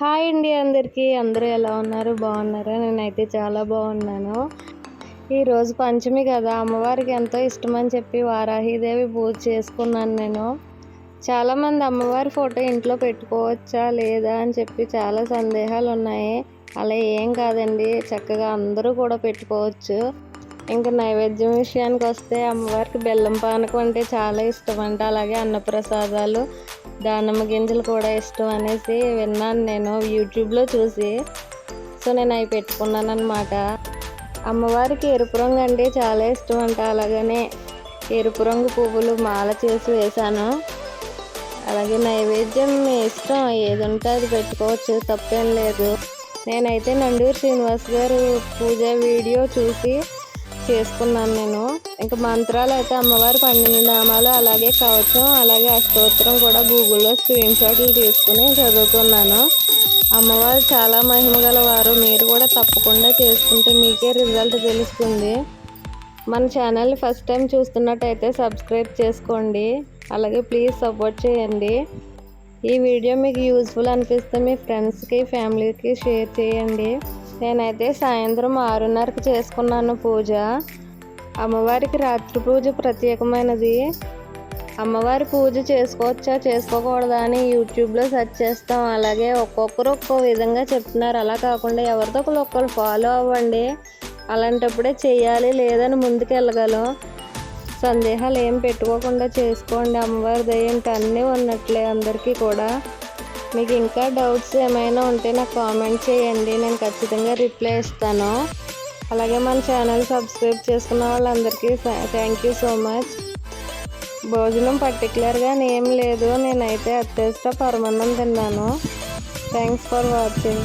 Hi అండి అందరికీ. అందరూ ఎలా ఉన్నారు? బాగున్నారా? నేనైతే చాలా బాగున్నాను. ఈరోజు పంచమి కదా. అమ్మవారికి ఎంతో ఇష్టమని చెప్పి వారాహిదేవి పూజ చేసుకున్నాను నేను. చాలామంది అమ్మవారి ఫోటో ఇంట్లో పెట్టుకోవచ్చా? లేదా? అని చెప్పి చాలా సందేహాలు ఉన్నాయి అలా ఏం కాదండి. చక్కగా అందరూ కూడా పెట్టుకోవచ్చు. ఇంకా నైవేద్యం విషయానికి వస్తే అమ్మవారికి బెల్లం పానకం అంటే చాలా ఇష్టం అంట. అలాగే అన్నప్రసాదాలు దానిమ్మ గింజలు కూడా ఇష్టం అనేసి విన్నాను నేను యూట్యూబ్లో చూసి. సో నేను అవి పెట్టుకున్నాను అనమాట అమ్మవారికి ఎరుపు రంగు అంటే చాలా ఇష్టం అంట. అలాగనే ఎరుపు రంగు పువ్వులు మాల చేసి వేశాను. అలాగే నైవేద్యం మీ ఇష్టం. ఏది ఉంటే అది పెట్టుకోవచ్చు. తప్పేం లేదు. నేనైతే నండూరు శ్రీనివాస్ గారు పూజ వీడియో చూసి చేసుకున్నాను నేను. ఇంకా మంత్రాలు అయితే అమ్మవారి పన్నెండు నామాలు అలాగే కవచం అలాగే అష్టోత్తరం కూడా గూగుల్లో స్క్రీన్ షాట్లు తీసుకుని చదువుకున్నాను అమ్మవారు చాలా మహిమ గలవారు. మీరు కూడా తప్పకుండా చేసుకుంటే మీకే రిజల్ట్ తెలుస్తుంది. మన ఛానల్ని ఫస్ట్ టైం చూస్తున్నట్టయితే సబ్స్క్రైబ్ చేసుకోండి. అలాగే ప్లీజ్ సపోర్ట్ చేయండి. ఈ వీడియో మీకు యూజ్ఫుల్ అనిపిస్తే మీ ఫ్రెండ్స్కి ఫ్యామిలీకి షేర్ చేయండి. నేనైతే సాయంత్రం ఆరున్నరకు చేసుకున్నాను పూజ. అమ్మవారికి రాత్రి పూజ ప్రత్యేకమైనది. అమ్మవారి పూజ చేసుకోవచ్చా చేసుకోకూడదా అని యూట్యూబ్లో సెర్చ్ చేస్తాం. అలాగే ఒక్కొక్కరు ఒక్కో విధంగా చెప్తున్నారు. అలా కాకుండా ఎవరితో ఒకరు ఒక్కరు ఫాలో అవ్వండి. అలాంటప్పుడే చేయాలి లేదని ముందుకు వెళ్ళగలం సందేహాలు ఏం పెట్టుకోకుండా చేసుకోండి. అమ్మవారి దయ్యంటే అన్నీ ఉన్నట్లే అందరికీ కూడా. మీకు ఇంకా డౌట్స్ ఏమైనా ఉంటే నాకు కామెంట్ చేయండి. నేను ఖచ్చితంగా రిప్లై ఇస్తాను. అలాగే మన ఛానల్ సబ్స్క్రైబ్ చేసుకున్న వాళ్ళందరికీ థ్యాంక్ యూ సో మచ్ భోజనం పర్టికులర్గా ఏం లేదు. నేనైతే అత్యవసర పరమాన్నం తిన్నాను. Thanks for watching